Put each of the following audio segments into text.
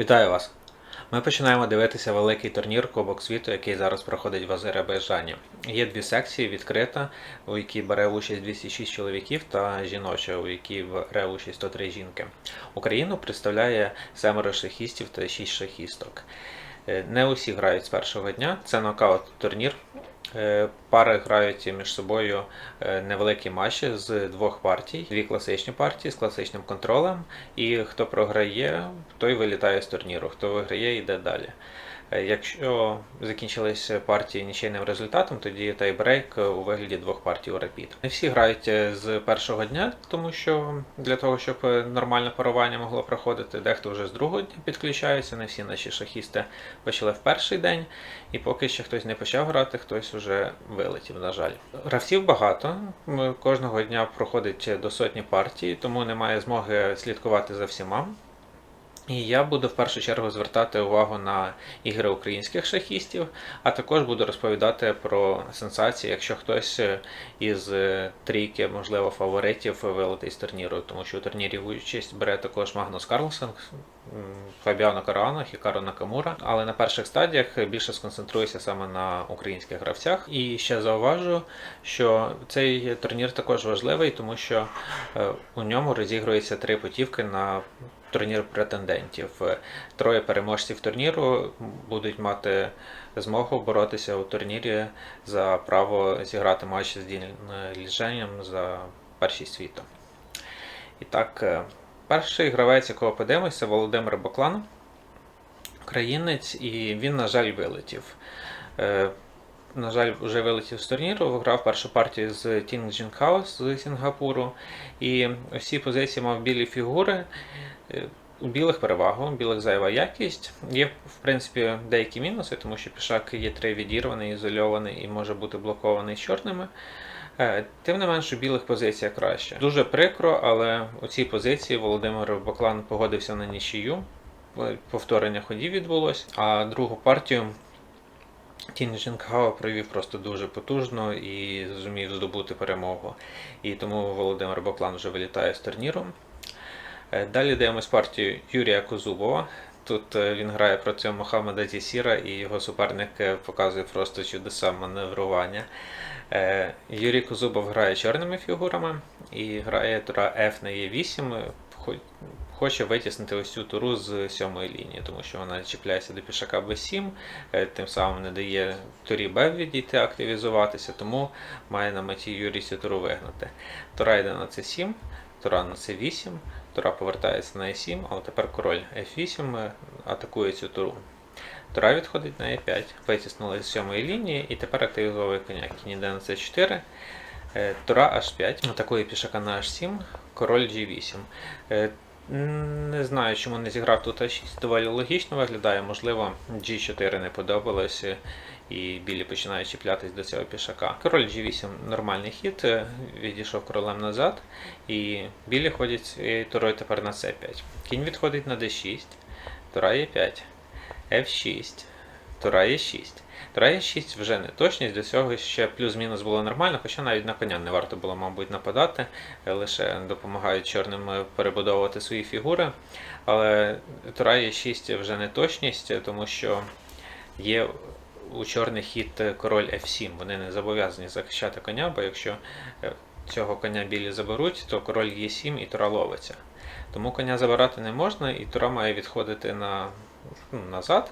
Вітаю вас! Ми починаємо дивитися великий турнір Кубок світу, який зараз проходить в Азербайджані. Є дві секції: відкрита, у якій бере участь 206 чоловіків, та жіноча, у якій бере участь 103 жінки. Україну представляє семеро шахістів та 6 шахісток. Е, Не усі грають з першого дня. Це нокаут турнір. Е, Пари грають між собою е, невеликі матчі з двох партій, дві класичні партії з класичним контролем. І хто програє, той вилітає з турніру. Хто виграє, йде далі. Е, Якщо закінчились партії нічийним результатом, тоді тайбрейк у вигляді двох партій у рапід. Не всі грають е, з першого дня, тому що для того, щоб е, нормальне парування могло проходити, дехто вже з другого дня підключається. Не всі наші шахісти почали в перший день, і поки ще хтось не почав грати, хтось вже вилетів, на жаль. Гравців багато. Кожного дня проходить до сотні партій, тому немає змоги слідкувати за всіма. І я буду в першу чергу звертати увагу на ігри українських шахістів, а також буду розповідати про сенсації, якщо хтось е, із е, трійки, можливо, фаворитів вилетить з турніру, тому що у турнірі участь бере також Магнус Карлсон, Фабіано Каруано, Хікаро Накамура. Але на перших стадіях більше сконцентруюся саме на українських гравцях. І ще зауважу, що цей турнір також важливий, тому що е, у ньому розігрується три путівки на турнір претендентів. Е, Троє переможців турніру будуть мати змогу боротися у турнірі за право зіграти матч з Дін Ліженням за першість світу. І так, е, перший гравець, якого подивимося, Володимир Боклан, українець, і він, на жаль, вилетів. Е, На жаль, вже вилетів з турніру, виграв першу партію з Тінг Джінхаус з Сінгапуру. І всі позиції мав білі фігури. Е, У білих перевагу, у білих зайва якість. Є, в принципі, деякі мінуси, тому що пішак є 3 відірваний, ізольований і може бути блокований чорними. Е, Тим не менш, у білих позиція краще. Дуже прикро, але у цій позиції Володимир Баклан погодився на нічию. Е, Повторення ходів відбулось, а другу партію Тін Жінкао провів просто дуже потужно і зумів здобути перемогу. І тому Володимир Баклан вже вилітає з турніру. Е, Далі дивимось партію Юрія Козубова. Тут е, він грає проти Мохаммеда Зісіра і його суперник е, показує просто чудеса маневрування. Юрій Козубов грає чорними фігурами і грає тура F на Е8. Хоче витіснити ось цю туру з сьомої лінії, тому що вона чіпляється до пішака B7, е, тим самим не дає турі Б відійти, активізуватися, тому має на меті Юрій цю туру вигнати. Тура йде на C7, тура на C8, Тура повертається на e7, але тепер король f8 е, атакує цю туру. Тура відходить на e5, витіснули з сьомої лінії і тепер активізовує коня. Кінь на c4, е, Тура h5, атакує пішака на h7, король g8. Е, Не знаю, чому не зіграв тут h6, доволі логічно виглядає, можливо, g4 не подобалося. І білі починають чіплятись до цього пішака. Король G8 нормальний хід, е, відійшов королем назад, і білі ходять цією турою тепер на c5. Кінь відходить на d6, тура e5, f6, тура e6. Тура e6 вже не точність, до цього ще плюс-мінус було нормально, хоча навіть на коня не варто було, мабуть, нападати, е, лише допомагають чорним е, перебудовувати свої фігури. Але тура e6 вже не точність, тому що є у чорний хід е, король F7. Вони не зобов'язані захищати коня, бо якщо е, цього коня білі заберуть, то король Е7 і тура ловиться. Тому коня забирати не можна, і тура має відходити на, ну, назад.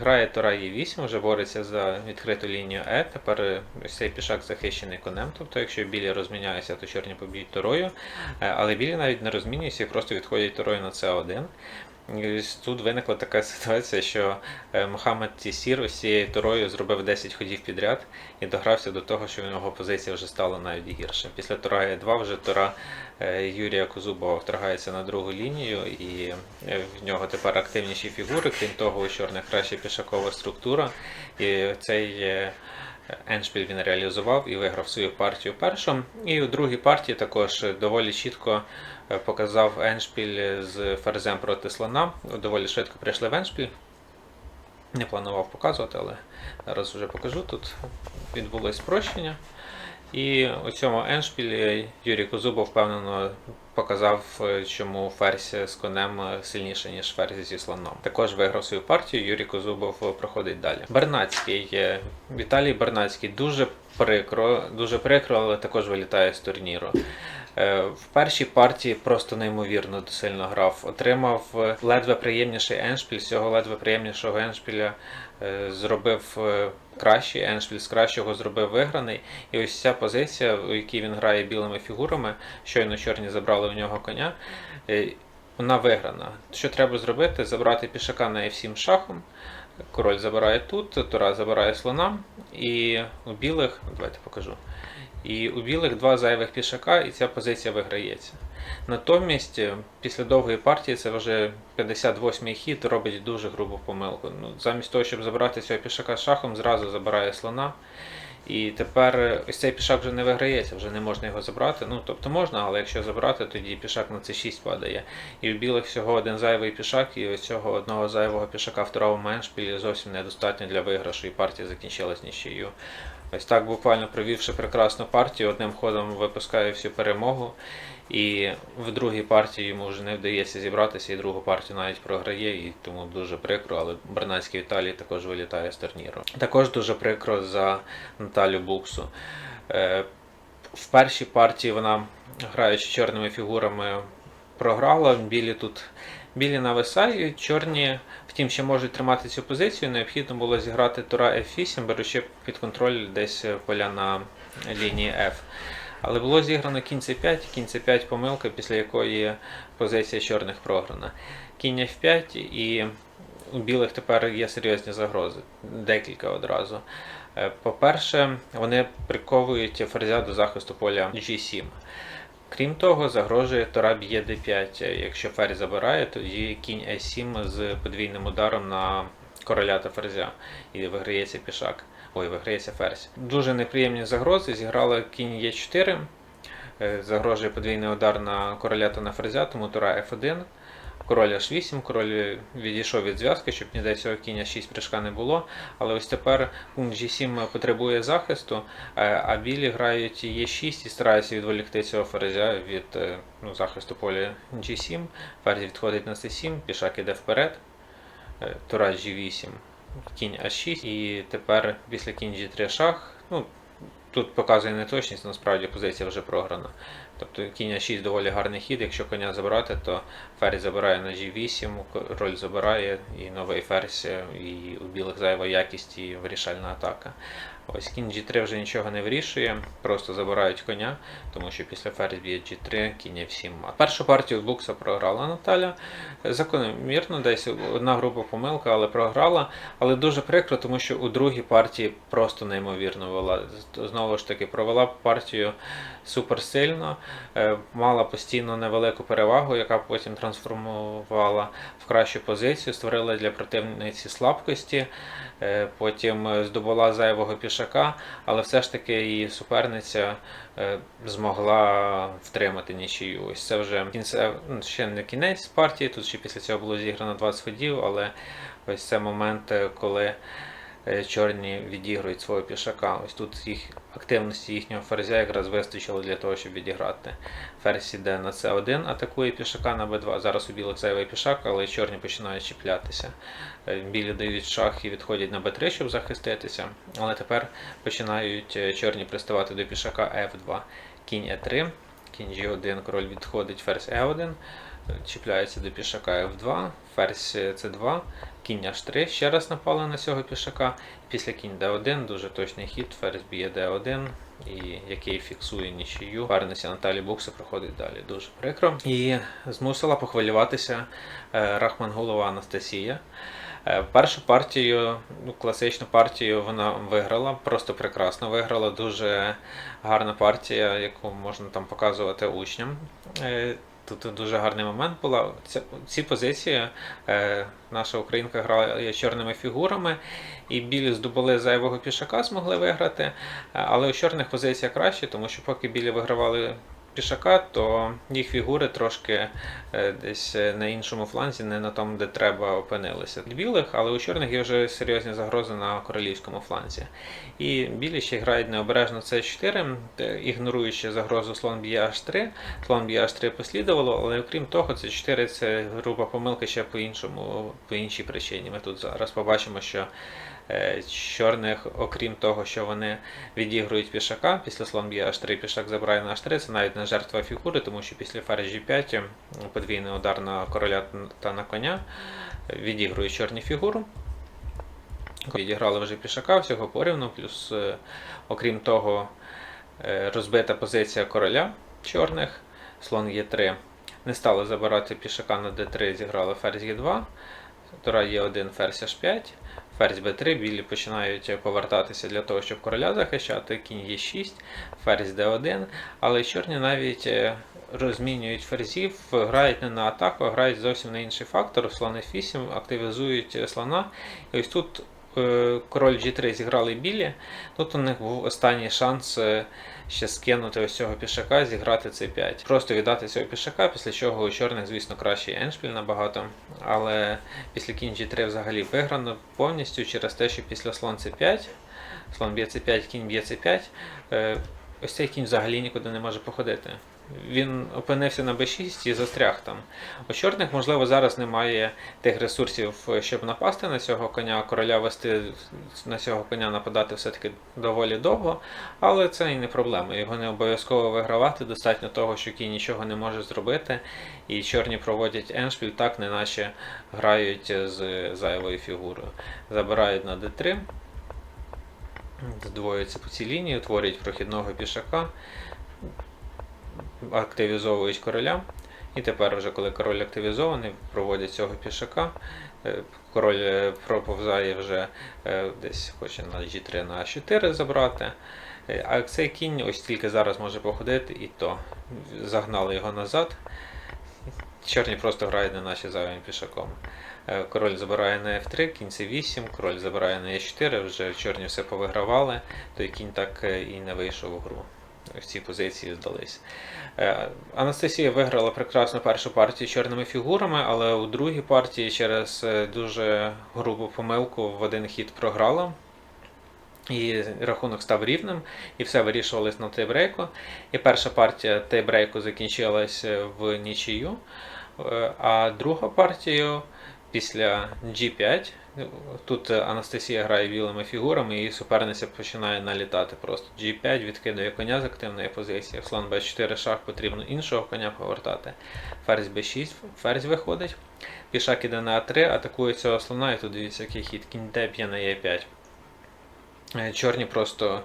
Грає тура Е8, вже бореться за відкриту лінію Е. Тепер цей пішак захищений конем. Тобто, якщо білі розміняються, то чорні поб'ють турою. Але білі навіть не розмінюються і просто відходять турою на С1. Тут виникла така ситуація, що е, Мохаммед Тісір ось цією турою зробив 10 ходів підряд і догрався до того, що в нього позиція вже стала навіть гірше. Після тура Е2 вже тура е, Юрія Козубова вторгається на другу лінію, і е, в нього тепер активніші фігури, крім того, у чорних краще пішакова структура. І цей е, Еншпіль він реалізував і виграв свою партію першу. І у другій партії також доволі чітко е, показав Еншпіль з ферзем проти слона. Доволі швидко прийшли в Еншпіль. Не планував показувати, але зараз вже покажу. Тут відбулось спрощення. І у цьому еншпілі Юрій Козубов впевнено показав, е, чому ферзь з конем е, сильніше, ніж ферзь зі слоном. Також виграв свою партію, Юрій Козубов е, проходить далі. Бернацький, е, Віталій Бернацький дуже прикро, дуже прикро, але також вилітає з турніру. Е, В першій партії просто неймовірно сильно грав. Отримав е, ледве приємніший еншпіль. З цього ледве приємнішого еншпіля е, зробив кращий еншпіль, з кращого зробив виграний. І ось ця позиція, у якій він грає білими фігурами, щойно чорні забрали у нього коня. Вона виграна. Що треба зробити? Забрати пішака на F7 шахом. Король забирає тут, Тура забирає слона, і у білих, давайте покажу. І у білих два зайвих пішака, і ця позиція виграється. Натомість, е, після довгої партії, це вже 58-й хід, робить дуже грубу помилку. Ну, замість того, щоб забрати цього пішака шахом, зразу забирає слона. І тепер е, ось цей пішак вже не виграється, вже не можна його забрати. Ну, тобто можна, але якщо забрати, тоді пішак на c6 падає. І у білих всього один зайвий пішак, і ось цього одного зайвого пішака в второму еншпілі зовсім недостатньо для виграшу, і партія закінчилась нічиєю. Ось так, буквально провівши прекрасну партію, одним ходом випускає всю перемогу. І в другій партії йому вже не вдається зібратися, і другу партію навіть програє, і тому дуже прикро, але Бернацький Віталій також вилітає з турніру. Також дуже прикро за Наталю Буксу. Е, В першій партії вона, граючи чорними фігурами, програла. Білі тут білі нависають, чорні, втім, ще можуть тримати цю позицію. Необхідно було зіграти тура F8, беручи під контроль десь поля на лінії F. Але було зіграно кінь c5, кінь c5 помилка, після якої позиція чорних програна. Кінь f5 і у білих тепер є серйозні загрози, декілька одразу. Е, По-перше, вони приковують ферзя до захисту поля G7. Крім того, загрожує Тора б'є d5. Якщо ферзь забирає, тоді кінь e7 з подвійним ударом на короля та ферзя. І виграється пішак. Ой, виграється ферзь. Дуже неприємні загрози. Зіграла кінь Е4. Е, Загрожує подвійний удар на короля та на ферзя, тому тура F1. Король H8, король відійшов від зв'язки, щоб ніде цього кіння 6 прыжка не було. Але ось тепер пункт G7 потребує захисту, е, а білі грають Е6 і стараються відволікти цього ферзя від е, ну, захисту поля G7. Ферзь відходить на C7, пішак іде вперед. Е, Тура G8, кінь А6, і тепер після кінь G3 шах. Ну, тут показує неточність, насправді позиція вже програна. Тобто кінь А6 доволі гарний хід. Якщо коня забирати, то ферзь забирає на G8, король забирає, і новий ферзь, і у білих зайва якість і вирішальна атака. Ось кінь G3 вже нічого не вирішує, просто забирають коня, тому що після ферзь б'є G3, кінь F7 мат. Першу партію букса програла Наталя. Закономірно, десь одна група помилка, але програла. Але дуже прикро, тому що у другій партії просто неймовірно вела. Знову ж таки, провела партію супер сильно, е, мала постійно невелику перевагу, яка потім трансформувала в кращу позицію, створила для противниці слабкості, потім е, здобула зайвого пішака, але все ж таки її суперниця е, змогла втримати нічию. Ось це вже кінце, ну, ще не кінець партії, тут ще після цього було зіграно 20 ходів, але ось це момент, е, коли е, чорні відігрують свого пішака. Ось тут їх активності їхнього ферзя якраз вистачило для того, щоб відіграти. Ферзь іде на c1, атакує пішака на b2. Зараз у білих зайвий пішак, але чорні починають чіплятися. Е, Білі дають шах і відходять на b3, щоб захиститися. Але тепер починають е, чорні приставати до пішака f2. Кінь e3, кінь g1, король відходить, ферзь e1. Чіпляється до пішака F2, ферзь C2, кінь H3, ще раз напали на цього пішака. Після кінь D1, дуже точний хід, ферзь б'є D1, і який фіксує нічию. Парниця Наталі Букса проходить далі. Дуже прикро. І змусила похвилюватися е, Рахмангулова Анастасія. Е, Першу партію, ну, класичну партію вона виграла, просто прекрасно виграла. Дуже гарна партія, яку можна там показувати учням. Тут дуже гарний момент була. Ця, ці позиції е, наша українка грала чорними фігурами, і білі здобули зайвого пішака, змогли виграти. Е, Але у чорних позиція краще, тому що поки білі вигравали пішака, то їх фігури трошки е, десь е, на іншому фланзі, не на тому, де треба, опинилися. Білих, але у чорних є вже серйозні загрози на королівському фланзі. І білі ще грають необережно С4, е, ігноруючи загрозу слон б'є H3. Слон б'є H3 послідувало, але окрім того, С4 це груба помилка ще по іншому, по іншій причині. Ми тут зараз побачимо, що чорних, окрім того, що вони відігрують пішака, після слон б'є H3, пішак забирає на H3, це навіть не жертва фігури, тому що після ферзь G5 подвійний удар на короля та на коня відігрують чорні фігуру. Відіграли вже пішака, всього порівну, плюс, е, окрім того, е, розбита позиція короля чорних, слон Е3. Не стали забирати пішака на d3, зіграли ферзь Е2, тура Е1, ферзь H5, ферзь Б3, білі починають повертатися для того, щоб короля захищати, кінь Е6, ферзь Д1, але чорні навіть е, розмінюють ферзів, грають не на атаку, а грають зовсім на інший фактор. Слон F8 активізують е, слона. І ось тут король G3 зіграли білі. Тут у них був останній шанс е, ще скинути ось цього пішака, зіграти C5. Просто віддати цього пішака, після чого у чорних, звісно, кращий еншпіль набагато. Але після кінь G3 взагалі виграно повністю через те, що після слон C5, слон б'є C5, кінь б'є C5. е, Ось цей кінь взагалі нікуди не може походити. Він опинився на b6 і застряг там. У чорних, можливо, зараз немає тих ресурсів, щоб напасти на цього коня, короля вести на цього коня нападати все-таки доволі довго, але це і не проблема. Його не обов'язково вигравати, достатньо того, що кінь нічого не може зробити, і чорні проводять еншпіль, так неначе грають з зайвою фігурою. Забирають на d3, здвоюються по цій лінії, утворюють прохідного пішака активізовують короля. І тепер, вже коли король активізований, проводять цього пішака. Е, Король е, проповзає вже е, десь хоче на G3 на А4 забрати. А цей кінь ось тільки зараз може походити, і то загнали його назад. Чорні просто грають на наші зайвим пішаком. Король забирає на F3, кінь C8, король забирає на E4, вже чорні все повигравали, той кінь так і не вийшов у гру. В цій позиції здались. Е, Анастасія виграла прекрасну першу партію чорними фігурами, але у другій партії через е, дуже грубу помилку в один хід програла. І рахунок став рівним, і все вирішувалось на тайбрейку. І перша партія тайбрейку закінчилась е, в нічию, Е, а друга партія після G5. Тут Анастасія грає білими фігурами, і суперниця починає налітати просто. G5 відкидає коня з активної позиції. Слон B4 шах потрібно іншого коня повертати. Ферзь B6, ферзь виходить. Пішак іде на А3, атакує цього слона, і тут дивіться, який хід. Кінь Д б'є на Е5. Е, Чорні просто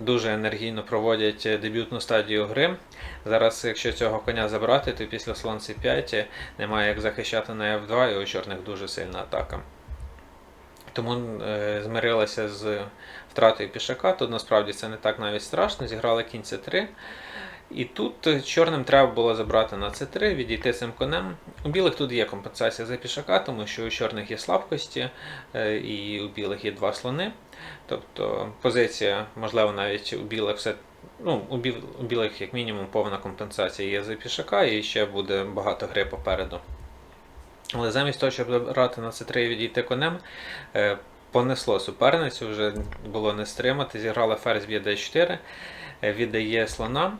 дуже енергійно проводять е, дебютну стадію гри. Зараз, якщо цього коня забрати, то після слон c5 е, немає як захищати на F2, і у чорних дуже сильна атака. Тому е, змирилася з втратою пішака. Тут насправді це не так навіть страшно. Зіграли кінь c3. І тут е, чорним треба було забрати на c3, відійти цим конем. У білих тут є компенсація за пішака, тому що у чорних є слабкості, е, і у білих є два слони. Тобто позиція, можливо, навіть у білих все. Ну, у, біл, у білих, як мінімум, повна компенсація є за пішака, і ще буде багато гри попереду. Але замість того, щоб забрати на c3 і відійти конем, е, понесло суперницю, вже було не стримати. Зіграла ферзь б'є d4, е, віддає слона.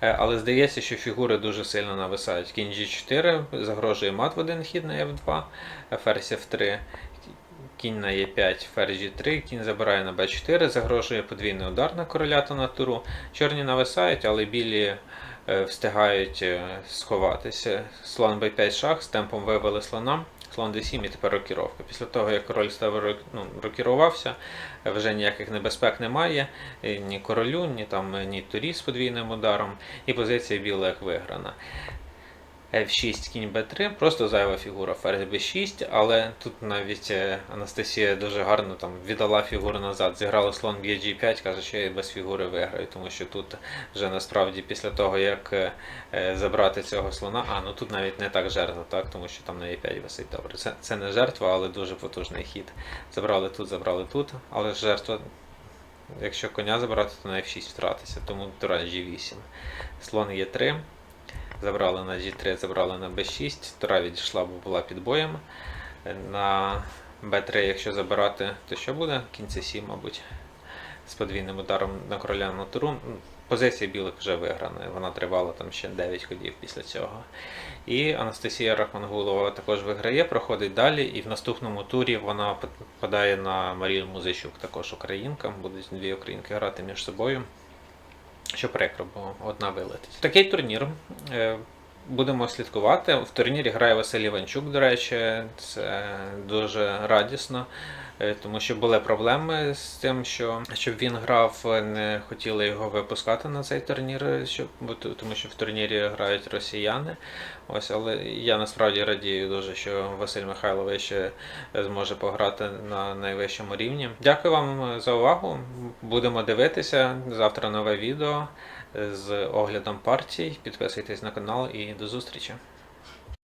Е, Але здається, що фігури дуже сильно нависають. Кінь G4 загрожує мат в один хід на F2, е, ферзь F3, кінь на Е5, ферзь G3, кінь забирає на B4, загрожує подвійний удар на короля та на туру. Чорні нависають, але білі е, встигають е, сховатися. Слон B5 шах, з темпом вивели слона. Слон D7 і тепер рокіровка. Після того, як король став ну, рокірувався, вже ніяких небезпек немає. Ні королю, ні там ні турі з подвійним ударом, і позиція білих виграна. F6, кінь B3, просто зайва фігура ферзь B6, але тут навіть е, Анастасія дуже гарно там віддала фігуру назад, зіграла слон б'є G5, каже, що я без фігури виграю, тому що тут вже насправді після того, як е, е, забрати цього слона, а ну тут навіть не так жертва, так, тому що там на E5 висить добре. Це, це не жертва, але дуже потужний хід. Забрали тут, забрали тут, але жертва Якщо коня забрати, то на F6 втратиться, тому тура G8. Слон Е3. Забрали на G3, забрали на B6. Тура відійшла, бо була під боєм. На B3, якщо забирати, то що буде? Кінь C7, мабуть. З подвійним ударом на короля на туру. Позиція білих вже виграна. Вона тривала там ще 9 ходів після цього. І Анастасія Рахмангулова також виграє, проходить далі, і в наступному турі вона попадає на Марію Музичук, також українка. Будуть дві українки грати між собою. Що прикро, бо одна вилетить. Такий турнір. Будемо слідкувати. В турнірі грає Василь Іванчук, до речі, це дуже радісно, е, тому що були проблеми з тим, що щоб він грав, не хотіли його випускати на цей турнір, щоб, тому що в турнірі грають росіяни. Ось, але я насправді радію дуже, що Василь Михайлович зможе пограти на найвищому рівні. Дякую вам за увагу. Будемо дивитися. Завтра нове відео з оглядом партій. Підписуйтесь на канал і до зустрічі.